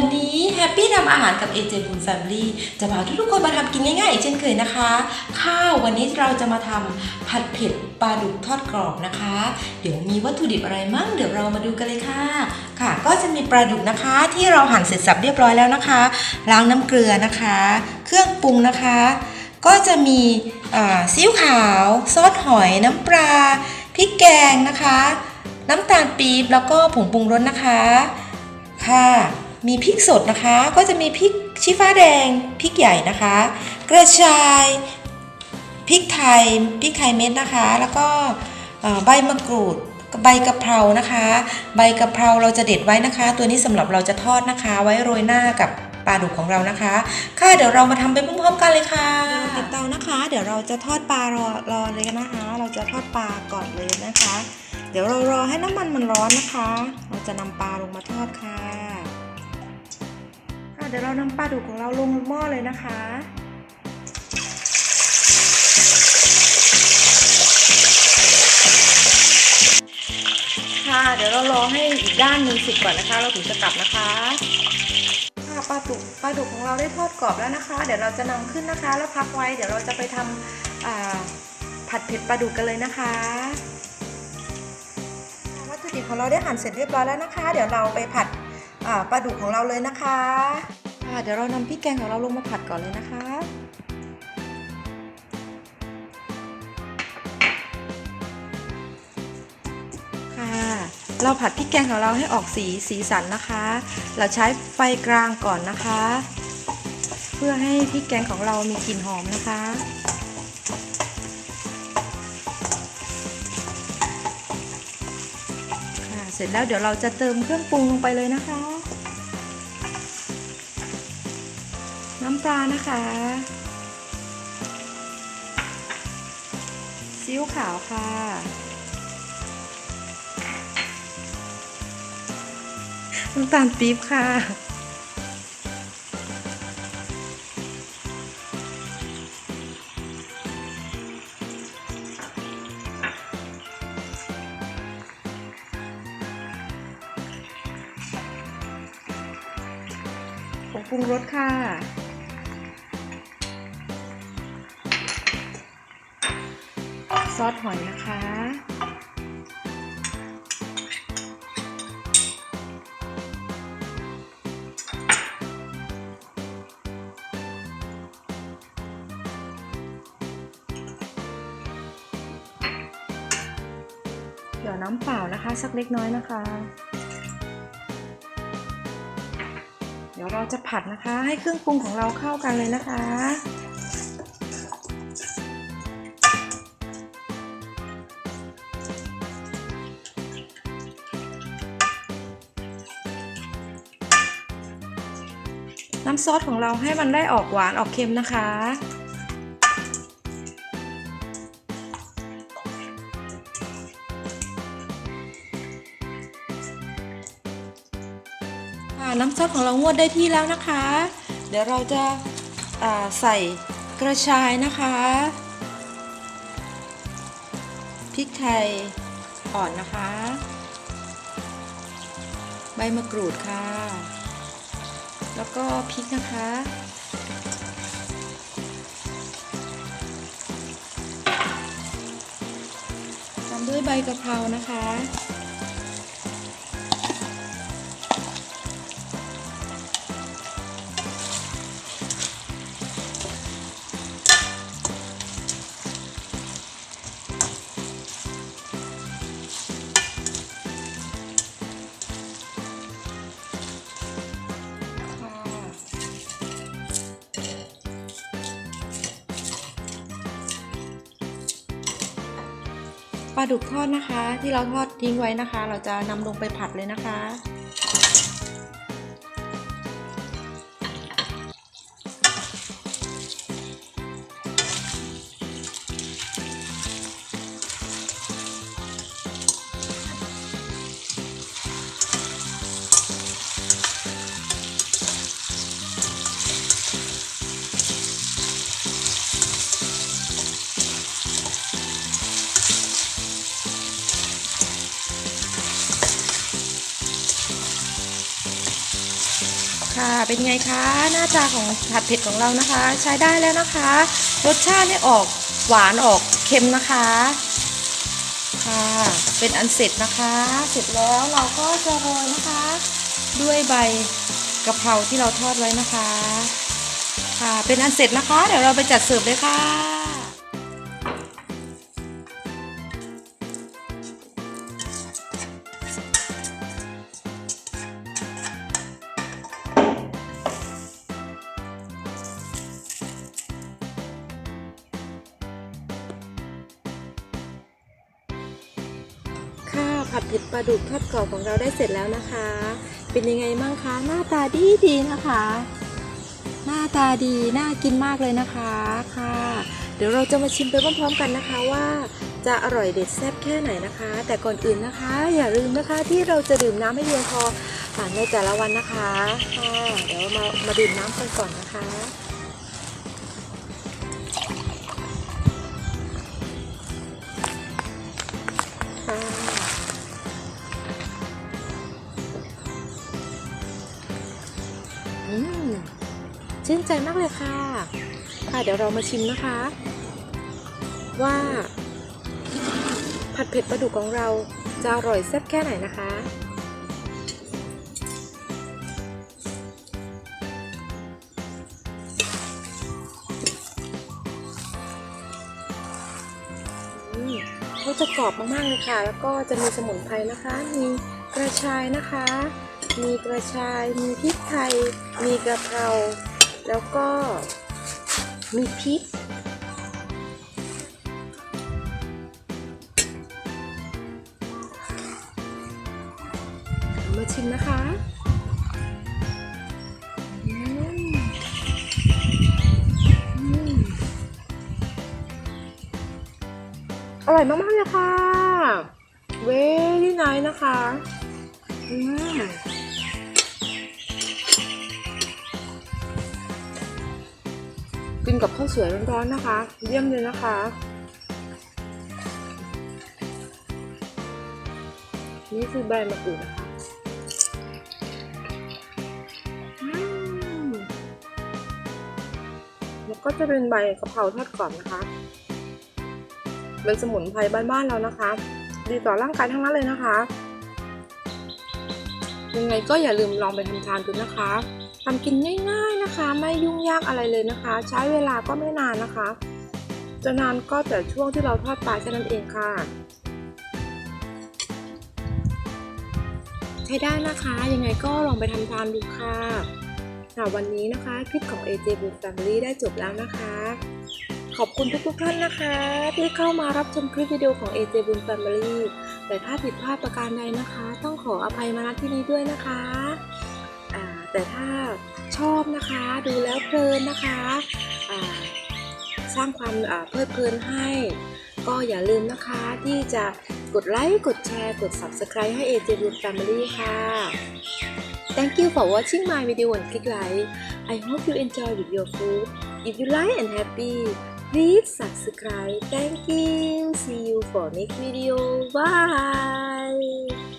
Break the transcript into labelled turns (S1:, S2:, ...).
S1: วันนี้แฮปปี้ทำอาหารกับเอเจบุญแฟมิลี่จะพาทุกๆคนมาทำกินง่ายๆอีกเช่นเคยนะคะ ข้าววันนี้เราจะมาทำผัดเผ็ดปลาดุกทอดกรอบนะคะ เดี๋ยวมีวัตถุดิบอะไรมั่งเดี๋ยวเรามาดูกันเลยค่ะ ค่ะ ก็จะมีปลาดุกนะคะ ที่เราหั่นเสร็จสับเรียบร้อยแล้วนะคะ ล้างน้ำเกลือนะคะ เครื่องปรุงนะคะ ก็จะมีซีอิ๊วขาวซอสหอยน้ำปลาพริกแกงนะคะ น้ำตาลปี๊บแล้วก็ผงปรุงรสนะคะค่ะ มีพริกสดนะคะ ก็จะมีพริกชี้ฟ้าแดงพริกใหญ่นะคะ กระชายพริกไทยพริกไทยเม็ดนะคะ แล้วก็ใบมะกรูดใบกะเพรานะคะ ใบกะเพราเราจะเด็ดไว้นะคะ ตัวนี้สำหรับเราจะทอดนะคะ ไว้โรยหน้ากับปลาดุกของเรานะคะ ค่ะเดี๋ยวเรามาทำไปพร้อมๆกันเลยค่ะติดเตานะคะ เดี๋ยวเราจะทอดปลารอรอเลยนะคะ เราจะทอดปลาก่อนเลยนะคะ เดี๋ยวเรารอให้น้ำมันมันร้อนนะคะ เราจะนำปลาลงมาทอดค่ะ เดี๋ยวเรานำปลาดุกของเราลงหม้อเลยนะคะค่ะเดี๋ยวเรารอให้อีกด้านหนึ่งสุกก่อนนะคะ เราถึงจะกลับนะคะค่ะปลาดุกปลาดุกของเราได้ทอดกรอบแล้วนะคะ เดี๋ยวเราจะนำขึ้นนะคะ แล้วพักไว้เดี๋ยวเราจะไปทำอ่าผัดเผ็ดปลาดุกกันเลยนะคะวัตถุดิบของเราได้หั่นเสร็จเรียบร้อยแล้วนะคะ เดี๋ยวเราไปผัด ปลาดุกของเราเลยนะคะค่ะเดี๋ยวเรานำพริกแกงของเราลงมาผัดก่อนเลยนะคะ ค่ะ เราผัดพริกแกงของเราให้ออกสีสีสันนะคะ เราใช้ไฟกลางก่อนนะคะ เพื่อให้พริกแกงของเรามีกลิ่นหอมนะคะค่ะเสร็จแล้วเดี๋ยวเราจะเติมเครื่องปรุงลงไปเลยนะคะำปลานะคะซีอิ๊วขาวค่ะ น้ำตาลปี๊บค่ะ ผงปรุงรสค่ะ ซอสหอยนะคะ เดี๋ยวน้ำเปล่านะคะ สักเล็กน้อยนะคะ เดี๋ยวเราจะผัดนะคะ ให้เครื่องปรุงของเราเข้ากันเลยนะคะ น้ำซอสของเราให้มันได้ออกหวานออกเค็มนะคะ น้ำซอสของเรางวดได้ที่แล้วนะคะ เดี๋ยวเราจะาใส่กระชายนะคะพริกไทยอ่อนนะคะ ใบมะกรูดค่ะ แล้วก็พริกนะคะ ตามด้วยใบกะเพรานะคะ ลาดุกทอดนะคะ ที่เราทอดทิ้งไว้นะคะ เราจะนำลงไปผัดเลยนะคะ ค่ะ เป็นไงคะ หน้าตาของผัดเผ็ดของเรานะคะ ใช้ได้แล้วนะคะ รสชาติเนี่ออกหวานออกเค็มนะคะ ค่ะ เป็นอันเสร็จนะคะ เสร็จแล้วเราก็จะโรยนะคะ ด้วยใบกะเพราที่เราทอดไว้นะคะ ค่ะ เป็นอันเสร็จนะคะ เดี๋ยวเราไปจัดเสิร์ฟเลยค่ะ ผัดเผ็ดปลาดุกทอดกรอบของเราได้เสร็จแล้วนะคะ เป็นยังไงบ้างคะ หน้าตาดีดีนะคะ หน้าตาดีน่ากินมากเลยนะคะค่ะ เดี๋ยวเราจะมาชิมไปพร้อมๆกันนะคะว่าจะอร่อยเด็ดแซ่บแค่ไหนนะคะ แต่ก่อนอื่นนะคะ อย่าลืมนะคะที่เราจะดื่มน้ำให้เพียงพอผ่านในแต่ละวันนะคะค่ะเดี๋ยวมามาดื่มน้ำกันก่อนนะคะค่ะ ชื่นใจมากเลยค่ะ ค่ะเดี๋ยวเรามาชิมนะคะ ว่า ผัดเผ็ดปลาดุกของเราจะอร่อยแซ่บแค่ไหนนะคะอืมเขาจะกรอบมากๆเลยค่ะ แล้วก็จะมีสมุนไพรนะคะ มีกระชายนะคะ มีกระชาย มีพริกไทย มีกระเพรา แล้วก็มีพริก มาชิมนะคะอร่อยมาก ๆ เลยค่ะ เวลี่ไนนะคะ อืม กินกับข้าวสวยร้อนๆนะคะ เยี่ยมเลยนะคะ นี่คือใบมะกรูดนะคะแล้วก็จะเป็นใบกะเพราทอดกรอบนะคะ เป็นสมุนไพรบ้านๆเรานะคะ ดีต่อร่างกายทั้งนั้นเลยนะคะ ยังไงก็อย่าลืมลองไปทำทานดูนะคะ ทำกินง่ายๆนะคะ ไม่ยุ่งยากอะไรเลยนะคะ ใช้เวลาก็ไม่นานนะคะ จะนานก็แต่ช่วงที่เราทอดปลาแค่นั้นเองค่ะ ใช้ได้นะคะ ยังไงก็ลองไปทำทานดูค่ะค่ะวันนี้นะคะคลิปของ AJ b o o Family ได้จบแล้วนะคะ ขอบคุณทุกๆท่านนะคะ ที่เข้ามารับชมคลิปวิดีโอของ AJ b o o Family แต่ถ้าผิดพลาดประการใดนะคะ ต้องขออภัยมาณที่นี้ด้วยนะคะ แต่ถ้าชอบนะคะดูแล้วเพลินนะคะสร้างความเพลิดเพลินให้ ก็อย่าลืมนะคะที่จะกดไลค์กดแชร์กด Subscribe ให้ AJ b o o Family ค่ะ Thank you for watching my video and click like I hope you enjoy with your food If you like and happy please subscribe thank you see you for next video bye